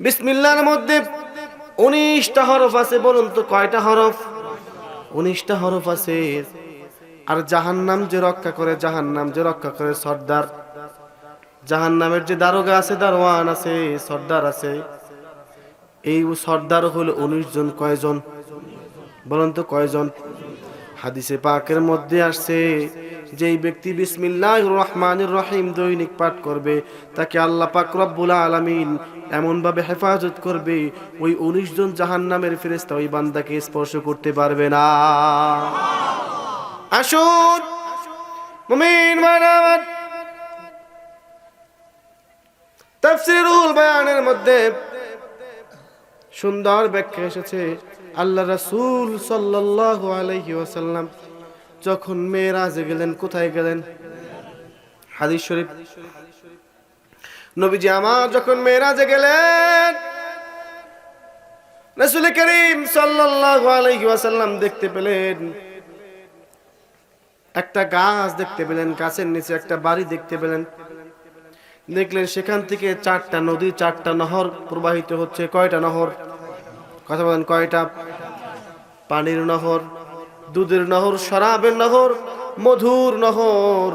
বিসমিল্লার মধ্যে উনিশটা হরফ আছে, বলুন তো কয়টা হরফ? উনিশটা হরফ আছে। আর জাহান্নাম যে রক্ষা করে, জাহান্নাম যে রক্ষা করে সর্দার। জাহান্নামের যে দারোগা আছে, দারোয়ান আছে, সর্দার আছে। এই সর্দার হলো উনিশ জন, কয়জন? বলুন তো কয়জন? হাদিসে পাকের মধ্যে আসছে যেই ব্যক্তি বিসমিল্লাহ রহমানুর রহিম দৈনিক পাঠ করবে, তাকে আল্লাহ পাক রব্বুল আলামিন এমন ভাবে হেফাজত করবে, ওই উনিশ জন জাহান্নামের ফেরেস্তা ওই বান্দাকে স্পর্শ করতে পারবে না। আসুন, মুমিন মানাবার তাফসিরুল বায়ানের মধ্যে সুন্দর ব্যাখ্যা এসেছে, আল্লাহ রাসূল সাল্লাল্লাহু আলাইহি ওয়াসাল্লাম যখন মেয়েরাজে গেলেন, কোথায় গেলেন? হাদিস শরীফ। নবীজি, আমার যখন মেয়েরাজে গেলেন, রাসূল করিম ওয়াসাল্লাম দেখতে পেলেন, একটা গাছ দেখতে পেলেন, গাছের নিচে একটা বাড়ি দেখতে পেলেন। দেখলেন সেখান থেকে চারটা নদী, চারটা নহর প্রবাহিত হচ্ছে। কয়টা নহর? কথা বলেন, কয়টা? পানির নহর। দুধের নহর, শরাবের নহর, মধুর নহর।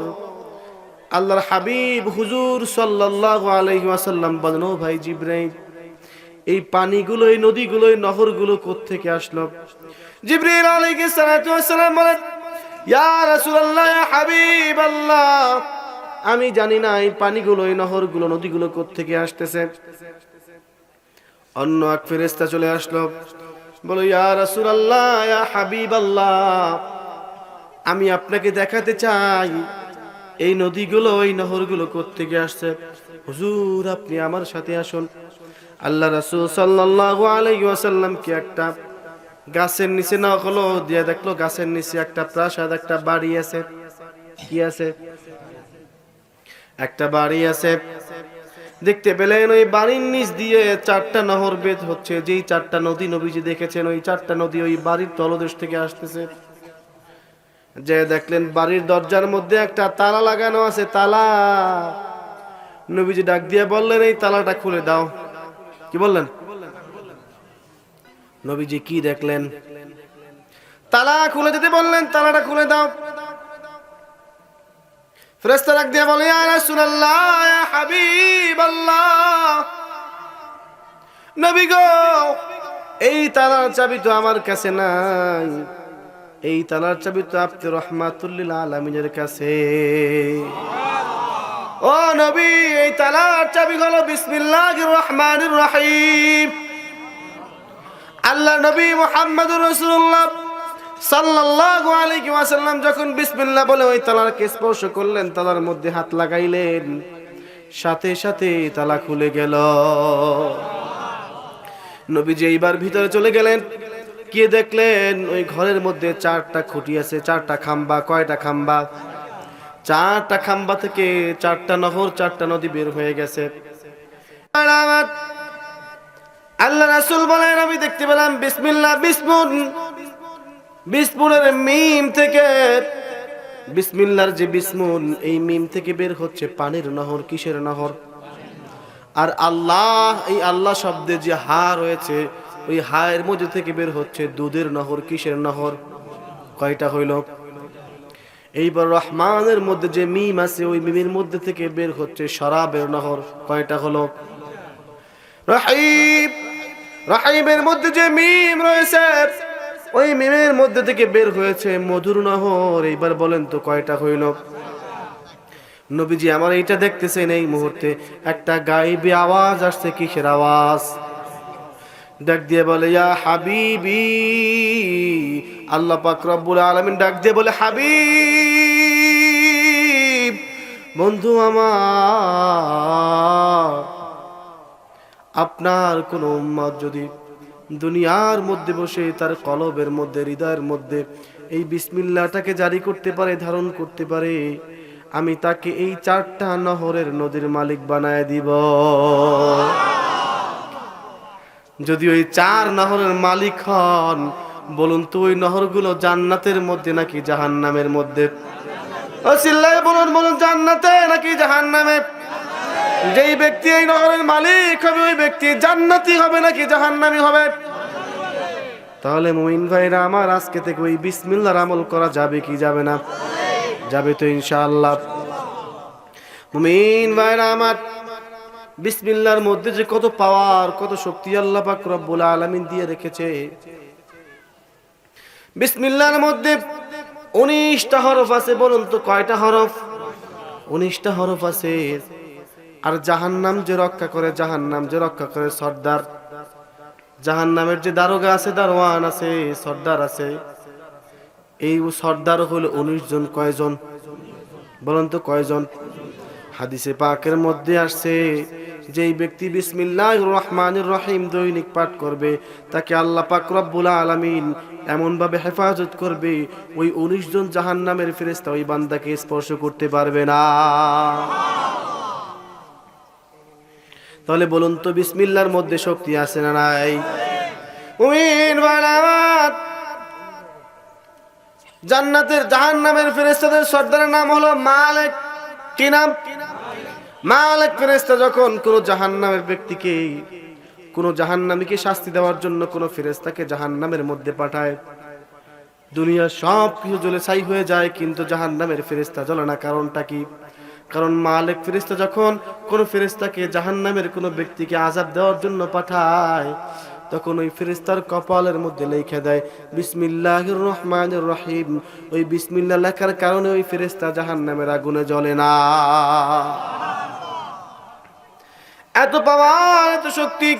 আল্লাহর হাবিব হুজুর সাল্লাল্লাহু আলাইহি ওয়াসাল্লাম বলেন, ও ভাই জিব্রাইল, এই পানিগুলো, এই নদীগুলো, এই নহরগুলো কোত্থেকে আসলো? জিব্রাইল আলাইহিস সালাতু ওয়াসসালাম বলেন, ইয়া রাসূলুল্লাহ, ইয়া আমি জানি না এই পানিগুলো, এই নহরগুলো, নদীগুলো কোত্থেকে আসতেছে। অন্য এক ফেরেস্তা চলে আসলো বলো, ইয়া রাসুল আল্লাহ ইয়া হাবিবাল্লাহ, আমি আপনাকে দেখাতে চাই। এই নদীগুলো, এই নহরগুলো কোত্থেকে আসছে? হুজুর, আপনি আমার সাথে আসুন। আল্লাহ রাসূল সাল্লাল্লাহু আলাইহি ওয়াসাল্লাম কি একটা গাছের নিচে না হলো দিয়ে দেখল গাছের নিচে একটা প্রাসাদ, একটা বাড়ি আছে। কি আছে? একটা বাড়ি আছে। দেখতে পেলেন ওই বাড়ির নিচ দিয়ে চারটা নহর বেদ হচ্ছে। যেই চারটা নদী নবীজি দেখেছেন, ওই চারটা নদী ওই বাড়ির তলদেশ থেকে আসতেছে। যে দেখলেন বাড়ির দরজার মধ্যে একটা তালা লাগানো আছে, তালা। নবীজি ডাক দিয়ে বললেন, এই তালাটা খুলে দাও। কি বললেন? নবীজি কি দেখলেন? তালা খুলে দিতে বললেন, তালাটা খুলে দাও। ফেরেশতা ডাক দিয়ে বলে নবী গো, এই তালার চাবি তো আমার কাছে নাই। এই তালার চাবি তো আপনি রহমাতুল্লিল আলামিনের কাছে। ও নবী, এই তালার চাবি হলো বিসমিল্লাহির রহমানির রহিম। আল্লাহ নবী মুহাম্মদুর রাসূলুল্লাহ যখন বলে ওই তালাকে স্পর্শ করলেন, তালার মধ্যে হাত লাগাইলেন। সাথে তালা খুলে গেল। এইবার ভিতরে চলে গেলেন। কে দেখলেন ওই ঘরের মধ্যে চারটা খুঁটি আছে, চারটা খাম্বা, কয়টা খাম্বা? চারটা খাম্বা থেকে চারটা নহর, চারটা নদী বের হয়ে গেছে। আল্লাহ রাসুল বলেন, আমি দেখতে পেলাম বিসমিল্লাহ, বিসমুন। বিসমুনের মিম থেকে। বিসমিল্লার যে বিসমুন, এই মিম থেকে বের হচ্ছে পানির নহর, কিসের নহর? আর আল্লাহ, এই আল্লাহ শব্দে যে হা রয়েছে, ওই হায়ের মধ্যে থেকে বের হচ্ছে দুধের নহর, কিসের নহর? কয়টা হইল? এইবার রহমানের মধ্যে যে মিম আছে, ওই মিমের মধ্যে থেকে বের হচ্ছে শরাবের নহর, কয়টা হলো? রহিম, রহিমের মধ্যে যে মিম রয়েছে ওই মিমের মধ্যে থেকে বের হয়েছে মধুর নহর। এইবার বলেন তো কয়টা হইল? নবীজি, আমার এইটা দেখতেছেন এই মুহূর্তে। একটা গাইবে আওয়াজ আসছে, কিসের আওয়াজ? ডাক দিয়ে বলে, ইয়া হাবিবি। আল্লাহ পাক রব্বুল আলামিন ডাক দিয়ে বলে, হাবিব, বন্ধু আমার, আপনার কোন উম্মত যদি দুনিয়ার মধ্যে বসে, তার কলবের মধ্যে, হৃদয়ের মধ্যে এই বিসমিল্লাটাকে জারি করতে পারে, ধারণ করতে পারে। আমি তাকে এই চারটা নহরের নদীর মালিক বানায় দিব। যদি ওই চার নহরের মালিক হন, বলুন তো ওই নহরগুলো জান্নাতের মধ্যে নাকি জাহান্নামের মধ্যে? ও বলুন বলুন, জান্নাতে নাকি জাহান্নামে? যেই ব্যক্তি এই নগরের মালিক হবে, ওই ব্যক্তি জান্নাতি হবে নাকি জাহান্নামি হবে? তাহলে মুমিন ভাইরা, আমার আজকে থেকে ওই বিসমিল্লাহর আমল করা যাবে কি যাবে না? যাবে তো ইনশাআল্লাহ। মুমিন ভাইরা, আমার বিসমিল্লাহর মধ্যে যে কত পাওয়ার, কত শক্তি আল্লাহ পাক রব্বুল আলামিন দিয়ে রেখেছে। বিসমিল্লাহর মধ্যে উনিশটা হরফ আছে, বলুন তো কয়টা হরফ? উনিশটা হরফ আছে। আর জাহান্নাম যে রক্ষা করে, জাহান্নাম যে রক্ষা করে, সর্দার। জাহান্নামের যে দারোগা আছে, দারোয়ান আছে, সর্দার আছে। এই সর্দার হলো উনিশ জন, কয়জন? বলুন তো কয়জন? হাদিসে পাকের মধ্যে আসছে, যেই ব্যক্তি বিসমিল্লাহ রহমানুর রহিম দৈনিক পাঠ করবে, তাকে আল্লাহ পাক রব্বুল আলামিন এমন ভাবে হেফাজত করবে, ওই উনিশ জন জাহান্নামের ফেরেস্তা ওই বান্দাকে স্পর্শ করতে পারবে না। তাহলে বলুন তো, বিসমিল্লার মধ্যে শক্তি আছে না নাই? জান্নাতের, জাহান্নামের ফেরেশতাদের সর্দারের নাম হলো মালিক। কি নাম? মালিক ফেরেশতা যখন কোন জাহান্নামের ব্যক্তিকে, কোন জাহান্নামীকে শাস্তি দেওয়ার জন্য কোন ফেরেশতাকে জাহান্নামের মধ্যে পাঠায়, দুনিয়ার সব কিছু জ্বলে ছাই হয়ে যায়, কিন্তু জাহান্নামের ফেরেশতা জ্বলে না। কারণটা কি? কারণ মালিক ফেরেশতা যখন কোন ফেরেশতাকে জাহান্নামের কোন ব্যক্তিকে আজাব দেওয়ার জন্য পাঠায়, তখন ওই ফেরেশতার কপালের মধ্যে লিখে দেয়, বিসমিল্লাহির রহমানির রহিম। ওই বিসমিল্লাহ লেখার কারণে ওই ফেরেশতা জাহান্নামের আগুনে জ্বলে না। এত পাওয়ার, এত শক্তি।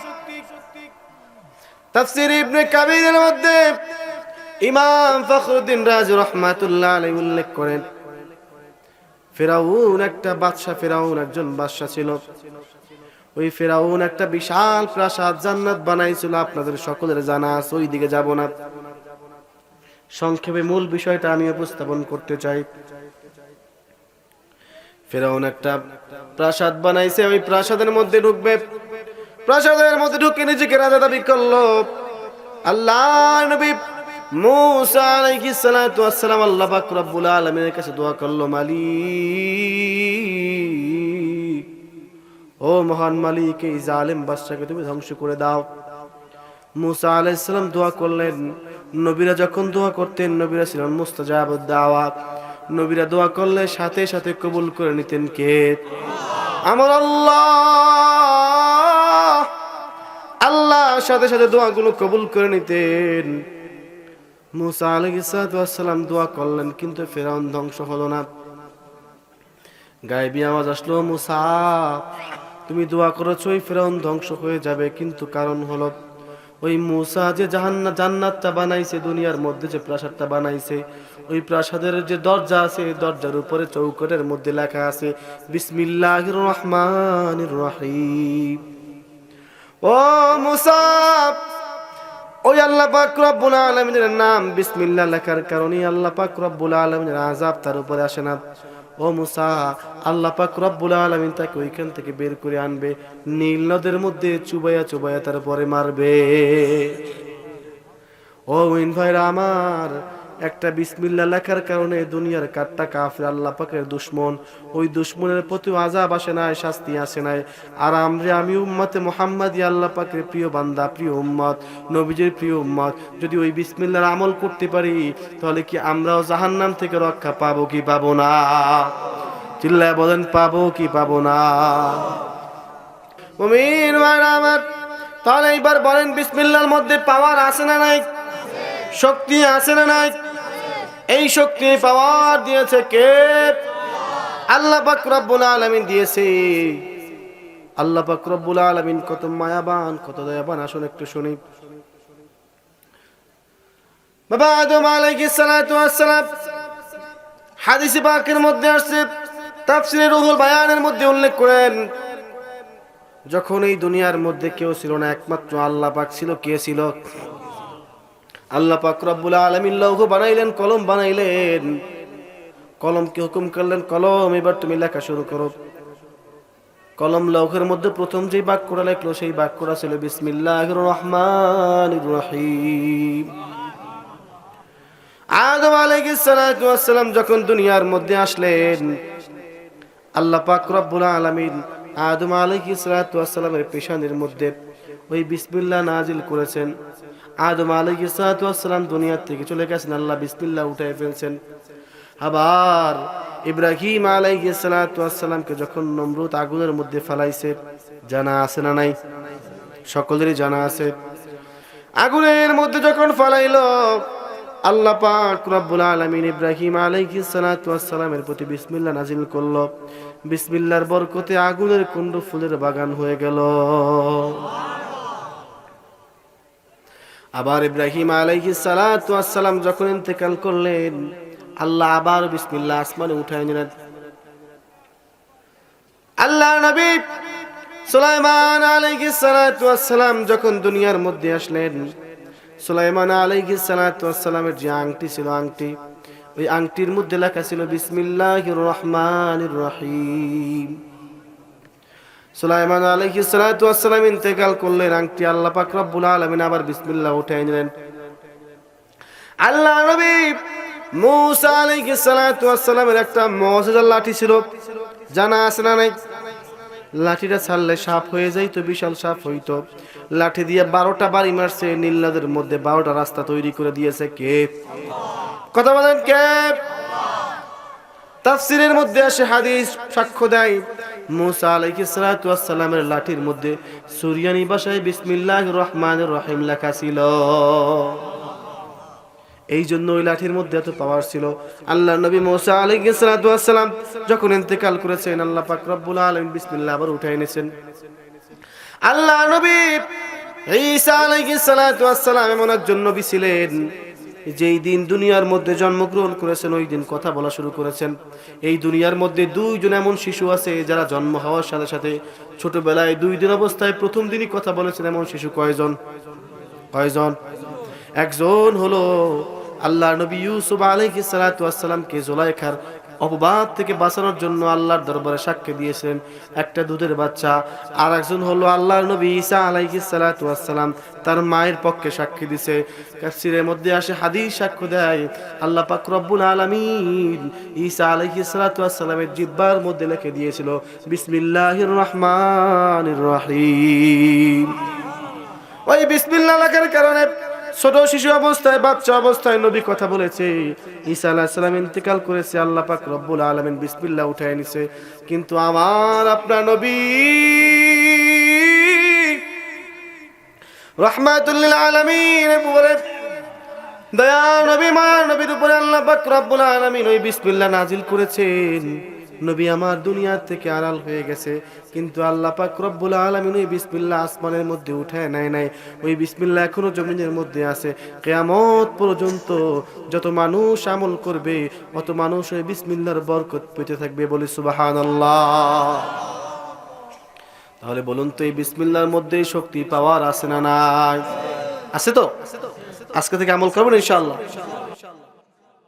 তাফসীর ইবনে কাবিরের মধ্যে ইমাম ফখরুদ্দিন রাজি রহমাতুল্লাহ আলাইহি উল্লেখ করেন ফেরাউন একটা বাদশাহ, ফেরাউন একজন বাদশাহ ছিল। ওই ফেরাউন একটা বিশাল প্রাসাদ জান্নাত বানাইছিল, আপনাদের সকলের জানা আছে ওই দিকে যাব না। সংক্ষেপে মূল বিষয়টা আমি উপস্থাপন করতে চাই। ফেরাউন একটা প্রাসাদ বানাইছে, ওই প্রাসাদের মধ্যে ঢুকবে। প্রাসাদের মধ্যে ঢুকে নিজেকে রাজা দাবি করল আল্লাহ নবী মুসা আলাইহিস সালাতু ওয়াসসালাম আল্লাহ পাক রব্বুল আলামিনের কাছে দোয়া করল, মালিক, ও মহান মালিক, এই জালেম বাদশাকে তুমি ধ্বংস করে দাও। মুসা আলাইহিস সালাম দোয়া করলেন। নবীরা যখন দোয়া করতেন, নবীরা ছিলেন মুস্তাজাবুদ দাওয়াত নবীরা দোয়া করলে সাথে সাথে কবুল করে নিতেন কে? আমার আল্লাহ। আল্লাহ সাথে সাথে দোয়াগুলো কবুল করে নিতেন। মুসা আলহিসাম দোয়া করলেন, কিন্তু ফেরাউন ধ্বংস হলো না। গায়েবী আওয়াজ আসলো, মুসা, তুমি দোয়া করেছ ওই ফেরাউন ধ্বংস হয়ে যাবে, কিন্তু কারণ হলো, ওই মুসা যে জাহান্না, জান্নাতটা বানাইছে, দুনিয়ার মধ্যে যে প্রাসাদটা বানাইছে, ওই প্রাসাদের যে দরজা আছে দরজার উপরে চৌকটের মধ্যে লেখা আছে, বিসমিল্লাহির রহমানির রহিম। ও মুসা ওই আল্লাহ পাক রব্বুল আলামিনের নাম বিসমিল্লাহ লেখার কারণে আল্লাহ পাক রব্বুল আলামিনের আযাব তার উপরে আসে না। ও মুসা, আল্লাহ পাক রব্বুল আলামিন তাকে ওইখান থেকে বের করে আনবে, নীল নদের মধ্যে চুবাইয়া চুবাইয়া তারপরে মারবে। ও উইন ভাইরা আমার একটা বিসমিল্লা লেখার কারণে দুনিয়ার কাটটা কাফের, আল্লাহ পাকের দুশ্মন। ওই দুশ্মনের প্রতি আজাব আসে নাই, শাস্তি আসে নাই। আর আমরা আমি উম্মতে মোহাম্মদ আল্লাহ পাকের প্রিয় বান্দা, প্রিয় উম্মত, নবীজের প্রিয় উম্মত। যদি ওই বিসমিল্লার আমল করতে পারি, তাহলে কি আমরাও জাহান্নাম থেকে রক্ষা পাবো কি পাবো না? চিল্লায় বলেন, পাবো কি পাবো না? আমার, তাহলে এইবার বলেন বিসমিল্লার মধ্যে পাওয়ার আছে না নাই? শক্তি আছে না নাই? এই শক্তি পাওয়ার দিয়েছে কে? আল্লাহ রব্বুল আলামিন দিয়েছে। আল্লাহ রব্বুল আলামিন কত মায়াবান, কত দয়াবান। আসুন একটু শুনি। বাবা আদম সালাতু হাদিসে পাকের মধ্যে আসছে, তাফসিরে রুহুল বায়ানের মধ্যে উল্লেখ করেন, যখন এই দুনিয়ার মধ্যে কেউ ছিল না, একমাত্র আল্লাহ পাক ছিল, কে ছিল? আল্লাহ পাক রব্বুল আলামিন লৌহ বানাইলেন, কলম বানাইলেন। কলমকে হুকুম করলেন? কলম, এবার তুমি লেখা শুরু করো। কলম লৌহের মধ্যে প্রথম যে বাক্যটা লেখলো, সেই বাক্যটা ছিল বিসমিল্লাহির রহমানির রহিম। আদম আলাইহিস সালাতু ওয়াস সালাম যখন দুনিয়ার মধ্যে আসলেন, আল্লাহ পাক রব্বুল আলামিন আদম আলাইহিস সালামের পেশানের মধ্যে ওই বিসমিল্লাহ নাজিল করেছেন। আদম আলাইহিস সালাম দুনিয়ার থেকে চলে গেছেন, আল্লাহ বিসমিল্লাহ উঠাই ফেলছেন। আবার ইব্রাহিম আলাইহিস সালামকে যখন নমরুদ আগুনের মধ্যে ফেলাইছে, জানা আছে না নাই? সকলেরই জানা আছে। আগুনের মধ্যে যখন ফলাইলো, আল্লাহ পাক রব্বুল আলামিন ইব্রাহিম আলাইহিস সালামের প্রতি বিসমিল্লাহ নাজিল করল। বিসমিল্লাহর বরকতে আগুনের কুণ্ড ফুলের বাগান হয়ে গেল। আবার ইব্রাহিম ওয়াস সালাম যখন ইন্তেকাল করলেন, আল্লাহ আবার বিসমিল্লাহ আসমানে উঠায় নিলেন। আল্লাহ নবী সুলাইমান ওয়াস সালাম যখন দুনিয়ার মধ্যে আসলেন, সুলাইমান ওয়াস সালামের যে আংটি ছিল আংটি, ওই আংটির মধ্যে লেখা ছিল বিসমিল্লাহির রহমানির রহিম। সুলাইমান ওয়াস সালাম ইন্তেকাল করলেন আংটি আল্লাহ পাক রব্বুল আলামিন আবার বিসমিল্লাহ উঠায় নিলেন। আল্লাহ নবী মুসা ওয়াস সালামের একটা মুজিজার লাঠি ছিল। জানা আছে না নাই? লাঠিটা ছাড়লে সাপ হয়ে যাইতো, বিশাল সাপ হইতো। লাঠি দিয়ে বারোটা বাড়ি মারছে নীলনদের মধ্যে বারোটা রাস্তা তৈরি করে দিয়েছে কে? কথা বলেন কে? তাফসিরের মধ্যে আসে হাদিস সাক্ষ্য দেয় মুসা আলাইহিস সালাতু লাঠির মধ্যে সুরিয়ানি ভাষায় বিসমিল্লাহির রহমানির রহিম লেখা ছিল। এই জন্য ওই লাঠির মধ্যে এত পাওয়ার ছিল। আল্লাহ নবী মোসা আলাইহিস সালাতু যখন ইন্তেকাল করেছেন, আল্লাহ পাক আলামিন বিসমিল্লাহ আবার উঠাই এনেছেন। আল্লাহ নবী ঈসা আলাইহিস সালাম এমন একজন নবী ছিলেন যেই দিন দুনিয়ার মধ্যে জন্মগ্রহণ করেছেন, ওই দিন কথা বলা শুরু করেছেন। এই দুনিয়ার মধ্যে দুইজন এমন শিশু আছে, যারা জন্ম হওয়ার সাথে সাথে ছোটবেলায় দুই দিন অবস্থায় প্রথম দিনই কথা বলেছেন এমন শিশু কয়জন? কয়জন? একজন হলো আল্লাহ নবী ইউসুফ আলাইহিস সালাতু জোলাইখার জুলাইখার অপবাদ থেকে বাঁচানোর জন্য আল্লাহর দরবারে সাক্ষ্য দিয়েছিলেন একটা দুধের বাচ্চা আর একজন হলো আল্লাহর নবী সালাতু ওয়াসসালাম, তার মায়ের পক্ষে সাক্ষী দিছে। তাফসীরের মধ্যে আসে হাদিস সাক্ষ্য দেয়, আল্লাহ পাক রব্বুল আলামিন ঈসা আলাইহিস সালাতু ওয়াসসালামের মধ্যে লিখে দিয়েছিল, বিসমিল্লাহির রহমান রহিম। ওই বিসমিল্লাহ লেখার কারণে ছোট শিশু অবস্থায়, বাচ্চা অবস্থায় নবী কথা বলেছে। ঈসা আলাইহিস সালাম ইন্তেকাল করেছে, আল্লাহ পাক রব্বুল আলামিন বিসমিল্লাহ উঠায় নিছে। কিন্তু আমার আপনার নবী রহমাতুল্লিল আলামিন উপরে দয়া নবী মা নবীর উপরে আল্লাহ পাক রব্বুল আলামিন ওই বিসমিল্লাহ নাজিল করেছেন। নবী আমার দুনিয়া থেকে আড়াল হয়ে গেছে। কিন্তু আল্লাহ পাক রব্বুল আলামিন ওই বিসমিল্লাহ আসমানের মধ্যে উঠায় নাই নাই। ওই বিসমিল্লাহ এখনও জমিনের মধ্যে আছে। কেয়ামত পর্যন্ত যত মানুষ আমল করবে, অত মানুষ ওই বিসমিল্লাহর বরকত পেতে থাকবে বলে সুবহানাল্লাহ। তাহলে বলুন তো, এই বিসমিল্লার মধ্যে শক্তি পাওয়ার আছে না নাই? আছে তো? আজকে থেকে আমল করবেন ইনশাআল্লাহ।